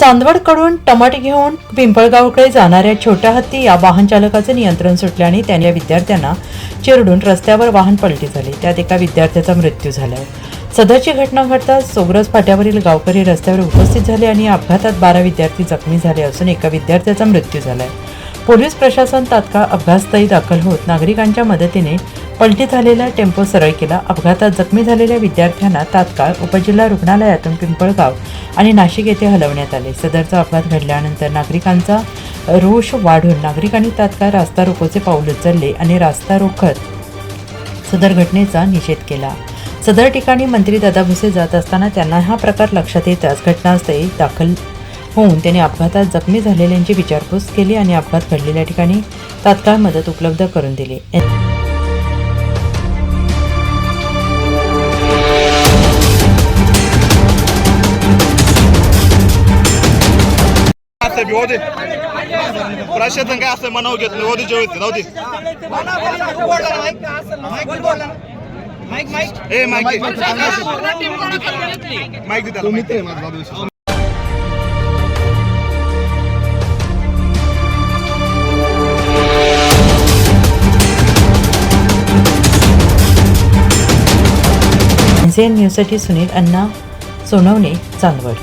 चांदवडकडून टमाटे घेऊन पिंपळगावकडे जाणाऱ्या छोट्या हत्ती या वाहन चालकाचे नियंत्रण सुटल्याने त्यांनी विद्यार्थ्यांना चिरडून रस्त्यावर वाहन पलटी झाले. त्यात एका विद्यार्थ्याचा मृत्यू झालाय. सदरची घटना घडताच सोग्रज फाट्यावरील गावकरी रस्त्यावर उपस्थित झाले आणि अपघातात बारा विद्यार्थी जखमी झाले असून एका विद्यार्थ्याचा मृत्यू झालाय. पोलीस प्रशासन तात्काळ अपघातस्थळी दाखल होत नागरिकांच्या मदतीने पलटी झालेला टेम्पो सरळ केला. अपघातात जखमी झालेल्या विद्यार्थ्यांना तात्काळ उपजिल्हा रुग्णालयातून पिंपळगाव आणि नाशिक येथे हलवण्यात आले. सदरचा अपघात घडल्यानंतर नागरिकांचा रोष वाढून नागरिकांनी तात्काळ रास्ता रोकोचे पाऊल उचलले आणि रास्ता रोखत सदर घटनेचा निषेध केला. सदर ठिकाणी मंत्री दादा भुसे जात असताना त्यांना हा प्रकार लक्षात येताच घटनास्थळी दाखल होऊन त्यांनी अपघातात जखमी झालेल्यांची विचारपूस केली आणि अपघात घडलेल्या ठिकाणी तात्काळ मदत उपलब्ध करून दिली. असं होते प्रशासन काय असं मनाव घेत नाही होते जेवढे राहू ए माईक दे. माईक माईक दे. झेन न्यूजसाठी सुनील अण्णा सोनवणे चांदवड